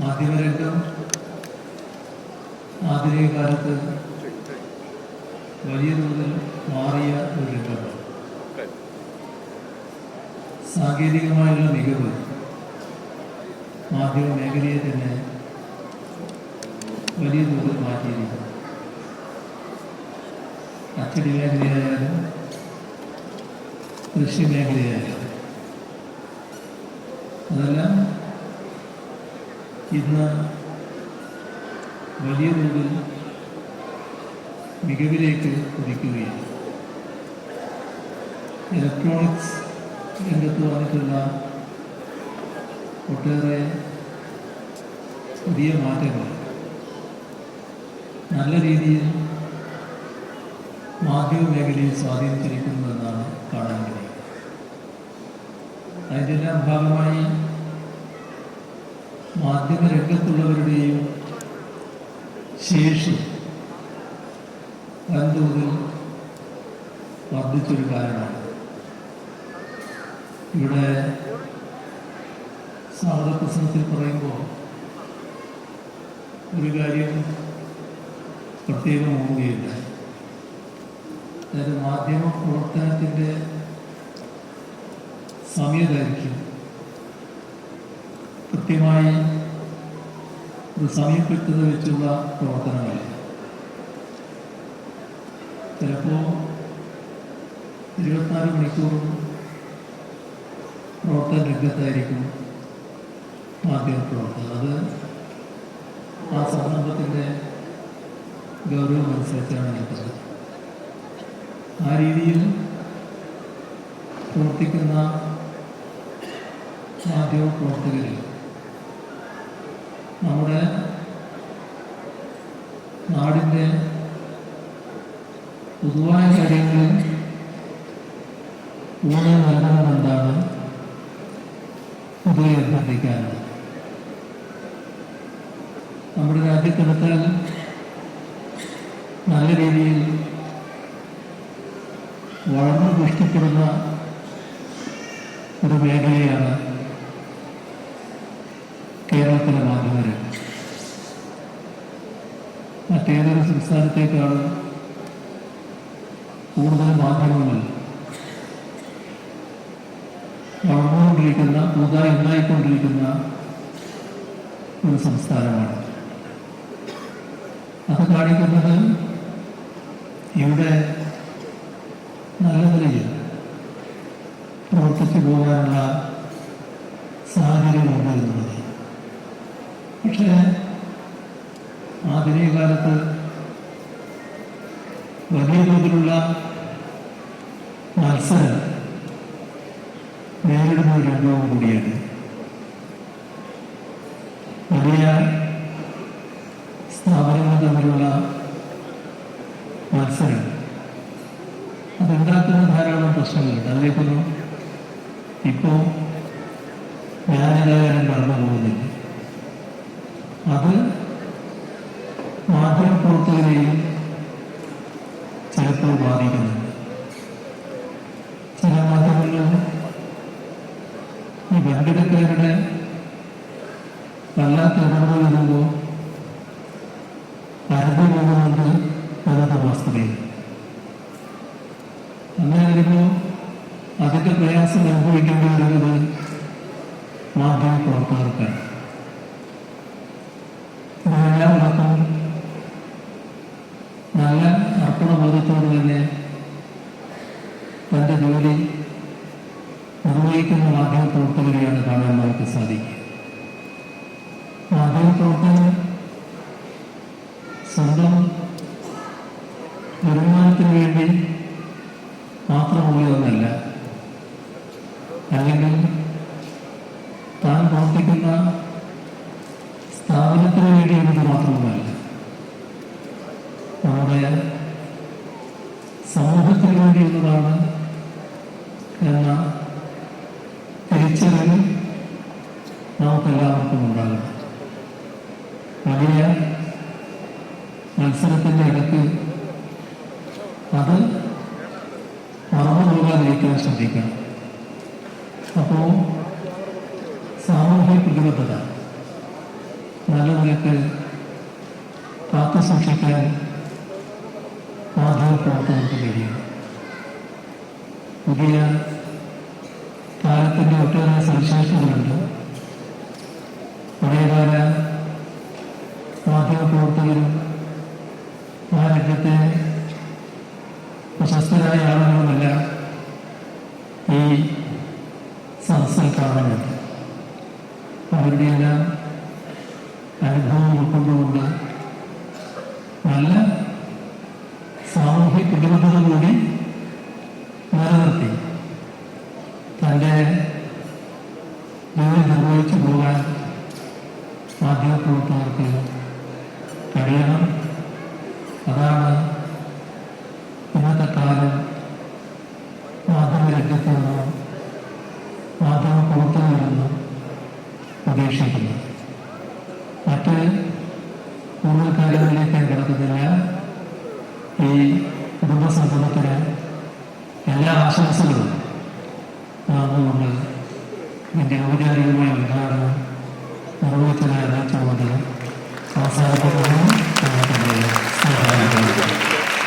മാധ്യമരംഗം ആധുനിക കാലത്ത് വലിയ തോതിൽ മാറിയ ഒരു രംഗമാണ് സാങ്കേതികമായുള്ള മികവ് മാധ്യമ മേഖലയെ തന്നെ വലിയ തോതിൽ മാറ്റിയിരിക്കുന്നു. അച്ചടി മേഖലയായാലും കൃഷി മേഖലയായാലും അതെല്ലാം ഇന്ന് വലിയ തോതിൽ മികവിലേക്ക് കുതിക്കുകയാണ്. ഇലക്ട്രോണിക്സ് രംഗത്ത് വന്നിട്ടുള്ള ഒട്ടേറെ പുതിയ മാറ്റങ്ങൾ. നല്ല രീതിയിൽ മാധ്യമ മേഖലയിൽ സ്വാധീനിച്ചിരിക്കുന്നു എന്നാണ് കാണാൻ കഴിയുന്നത്. അതിന്റെ ഭാഗമായി മാധ്യമ രംഗത്തുള്ളവരുടെയും ശേഷി വൻതോതിൽ വർദ്ധിച്ചൊരു കാലമാണ് ഇവിടെ സ്വാഗത പ്രസംഗത്തിൽ പറയുമ്പോൾ ഒരു കാര്യം പ്രത്യേകം ഓർമ്മയില്ല അതായത് മാധ്യമ പ്രവർത്തനത്തിന്റെ സമയദൈർഘ്യം കൃത്യമായി ഒരു കിട്ടുന്ന വെച്ചുള്ള പ്രവർത്തനങ്ങൾ ചിലപ്പോൾ ഇരുപത്തിനാല് മണിക്കൂറും പ്രവർത്തന രംഗത്തായിരിക്കും മാധ്യമ പ്രവർത്തനം. അത് ആ സന്ദർഭത്തിന്റെ ഗൗരവം അനുസരിച്ചാണ് നിൽക്കുന്നത് ആ രീതിയിൽ പ്രവർത്തിക്കുന്ന മാധ്യമ പ്രവർത്തകരിൽ നമ്മുടെ നാടിന്റെ പൊതുവായ കാര്യങ്ങളിൽ ഊന്നൽ നൽകണമെന്നാണ് പൊതുവെ അഭ്യർത്ഥിക്കാറുള്ളത് നമ്മുടെ രാജ്യത്തെടുത്താൽ നല്ല രീതിയിൽ വളർന്നു പുഷ്ടിപ്പെടുന്ന ഒരു മേഖലയാണ് കേരളത്തിലെ മാധ്യമരംഗം മറ്റേതൊരു സംസ്ഥാനത്തേക്കാളും കൂടുതൽ മാധ്യമങ്ങൾ വളർന്നുകൊണ്ടിരിക്കുന്ന പുതുതായി ഉണ്ടായിക്കൊണ്ടിരിക്കുന്ന ഒരു സംസ്ഥാനമാണ്. അത് കാണിക്കുന്നത് ഇവിടെ നല്ല നിലയിൽ പ്രവർത്തിച്ചു പോകാനുള്ള പക്ഷേ ആധുനിക കാലത്ത് വലിയ തോതിലുള്ള മത്സരം നേരിടുന്ന ഒരു രംഗവും കൂടിയാണ്. വലിയ സ്ഥാപനങ്ങൾ തമ്മിലുള്ള മത്സരം. അതുണ്ടാക്കുന്ന ധാരാളം പ്രശ്നങ്ങളുണ്ട്. അതിലേക്കൊന്നും ഇപ്പോൾ ഞാനേതായാലും കടന്നു പോകുന്നില്ല അത് മാധ്യമപ്രവർത്തകരെയും ചിലപ്പോൾ ബാധിക്കുന്നുണ്ട്. ചില മാധ്യമങ്ങളിൽ ഈ വൻകിടക്കാരുടെ വല്ലാത്ത ഇടപെടൽ വരുമ്പോൾ പരതി പോകുന്നുണ്ട് എന്നത് വസ്തുതയും അങ്ങനെ വരുമ്പോൾ അതിന്റെ പ്രയാസം അനുഭവിക്കേണ്ടി വരുന്നത് മാധ്യമ പ്രവർത്തകർക്കാണ് ഇതിനെല്ലാവർക്കും നല്ല അർപ്പണബോധത്തോട് തന്നെ തന്റെ ജോലി നിർവഹിക്കുന്ന മാധ്യമ പ്രവർത്തകരെയാണ് കാണാൻ നമുക്ക് സാധിക്കുക. മാധ്യമ പ്രവർത്തകർ സ്വന്തം വരുമാനത്തിന് വേണ്ടി മാത്രമുള്ളതെന്നല്ല അല്ലെങ്കിൽ താൻ പ്രവർത്തിക്കുന്ന സ്ഥാപനത്തിന് വേണ്ടിയുള്ളത് മാത്രമല്ല നമ്മുടെ സമൂഹത്തിന് വേണ്ടിയുള്ളതാണ് വലിയ മത്സരത്തിന്റെ ഇടയ്ക്ക് അത് മറന്നു പോകാതിരിക്കാൻ ശ്രദ്ധിക്കണം. അപ്പോൾ സാമൂഹ്യ പ്രതിബദ്ധത നല്ല നിലയ്ക്ക് കാത്തു സൂക്ഷിക്കാൻ മാധ്യമപ്രവർത്തകർക്ക് കഴിയും. പുതിയ കാലത്തിന്റെ ഒട്ടേറെ സവിശേഷതകളുണ്ട്. പഴയകാല മാധ്യമപ്രവർത്തകരും ആ രംഗത്തെ പ്രശസ്തരായ ആളുകളുമല്ല ഈ സദസ്സിൽ കാണുന്നുണ്ട് അവരുടെയെല്ലാം അനുഭവം ഉൾക്കൊണ്ടുകൊണ്ട് നല്ല സാമൂഹ്യ പ്രതിബദ്ധത കൂടി നിലനിർത്തി. തന്റെ ജോലി നിർവഹിച്ചു പോകാൻ മാധ്യമപ്രവർത്തകർക്ക് കഴിയണം. അതാണ് ഇന്നത്തെ കാലം മാധ്യമ രംഗത്ത് നിന്നും മാധ്യമ പ്രവർത്തകരിൽ നിന്നും പ്രതീക്ഷിക്കുന്നു മറ്റ് കൂടുതൽ കാര്യങ്ങളിലേക്ക് കിടക്കുന്നില്ല. ഈ കുടുംബസംഗമത്തിന് എല്ലാ ആശംസകളും നാം നമ്മൾ ഇതിന്റെ ഔപചാരികമായ